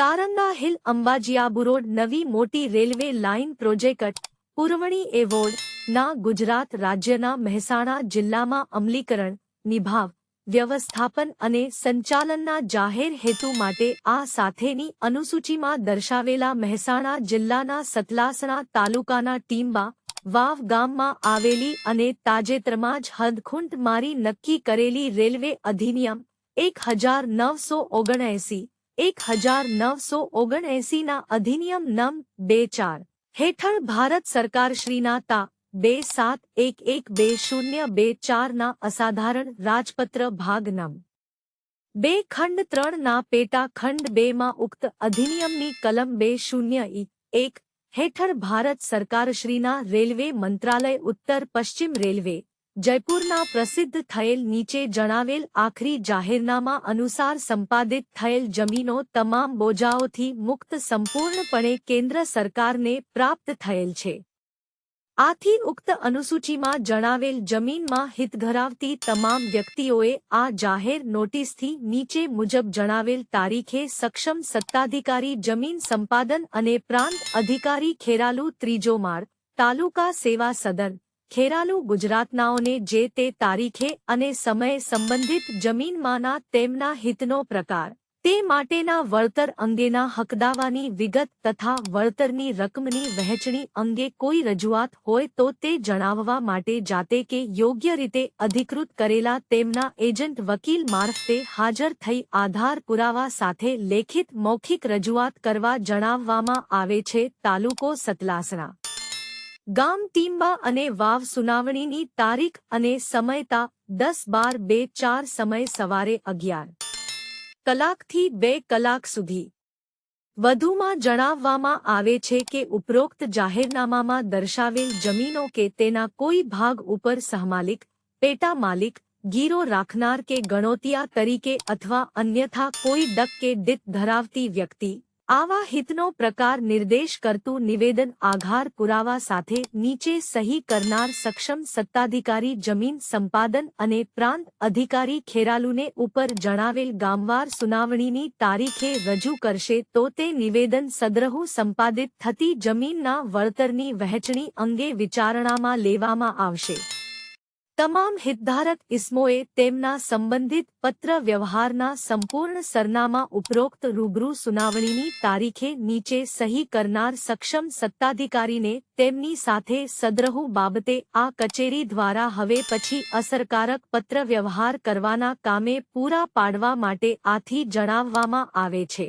Taranga hill અંબાજીઆબુ road નવી મોટી railway line project પુરવણી એવોર્ડ ના ગુજરાત રાજ્યના મહેસાણા જિલ્લામાં અમલીકરણ, નિભાવ, વ્યવસ્થાપન અને સંચાલનના જાહેર હેતુ માટે આ સાથેની અનુસૂચિમાં દર્શાવેલા મહેસાણા જિલ્લાના સતલાસણા તાલુકાના ટીમ્બા વાવ ગામમાં આવેલી અને તાજેતરમાં જ હદખુંટ મારી નક્કી કરેલી રેલવે અધિનિયમ એક હજાર નવસો ઓગણએંસી એક હજાર નવસો ઓગણએંસીના અધિનિયમ નમ બે ચાર હેઠળ ભારત સરકાર શ્રીના તા બે સાત એક એક બે શૂન્ય બે ચારના અસાધારણ રાજપત્ર ભાગ નમ બે ખંડ ત્રણના પેટા ખંડ બેમાં ઉક્ત અધિનિયમની કલમ બે શૂન્ય ઈ એક હેઠળ ભારત સરકાર શ્રીના રેલવે મંત્રાલય ઉત્તર પશ્ચિમ રેલવે જયપુરના પ્રસિદ્ધ થયેલ નીચે જણાવેલ આખરી જાહેરનામા અનુસાર સંપાદિત થયેલ જમીનો તમામ બોજાઓથી મુક્ત સંપૂર્ણપણે કેન્દ્ર સરકારને પ્રાપ્ત થયેલ છે. આથી ઉક્ત અનુસૂચિમાં જણાવેલ જમીનમાં હિત ધરાવતી તમામ વ્યક્તિઓએ આ જાહેર નોટિસથી નીચે મુજબ જણાવેલ તારીખે સક્ષમ સત્તાધિકારી જમીન સંપાદન અને પ્રાંત અધિકારી ખેરાલુ ત્રીજો માળ તાલુકા સેવા સદન ખેરાલુ ગુજરાતનાઓને જે તે તારીખે અને સમયે સંબંધિત જમીનમાંના તેમના હિતનો પ્રકાર, તે માટેના વળતર અંગેના હકદાવાની વિગત તથા વળતરની રકમની વહેંચણી અંગે કોઈ રજૂઆત હોય તો તે જણાવવા માટે જાતે કે યોગ્ય રીતે અધિકૃત કરેલા તેમના એજન્ટ વકીલ મારફતે હાજર થઈ આધાર પુરાવા સાથે લેખિત મૌખિક રજૂઆત કરવા જણાવવામાં આવે છે તાલુકો સતલાસણા. ગામ ટીમ્બા અને વાવ સુનાવણીની તારીખ અને સમયતા દસ બાર બે ચાર સમય સવારે અગિયાર. કલાકથી બે કલાક સુધી. વધુમાં જણાવવામાં આવે છે કે ઉપરોક્ત જાહેરનામામાં દર્શાવેલ જમીનો કે તેના કોઈ ભાગ ઉપર સહમાલિક, પેટા માલિક, ગીરો રાખનાર કે ગણોતિયા તરીકે અથવા અન્યથા કોઈ ડક કે ડિત ધરાવતી વ્યક્તિ આવા હિતનો પ્રકાર નિર્દેશ કરતું નિવેદન આધાર પુરાવા સાથે નીચે સહી કરનાર સક્ષમ સત્તાધિકારી જમીન સંપાદન અને પ્રાંત અધિકારી ખેરાલુને ઉપર જણાવેલ ગામવાર સુનાવણીની તારીખે રજૂ કરશે તો તે નિવેદન સદ્રહુ સંપાદિત થતી જમીનના વળતરની વહેંચણી અંગે વિચારણામાં લેવામાં આવશે. તમામ હિતધારક ઇસમોએ તેમના સંબંધિત પત્ર વ્યવહારના સંપૂર્ણ સરનામા ઉપરોક્ત રૂબરૂ સુનાવણીની તારીખે નીચે સહી કરનાર સક્ષમ સત્તાધિકારીને તેમની સાથે સદ્રહુ બાબતે આ કચેરી દ્વારા હવે પછી અસરકારક પત્ર વ્યવહાર કરવાના કામે પૂરા પાડવા માટે આથી જણાવવામાં આવે છે.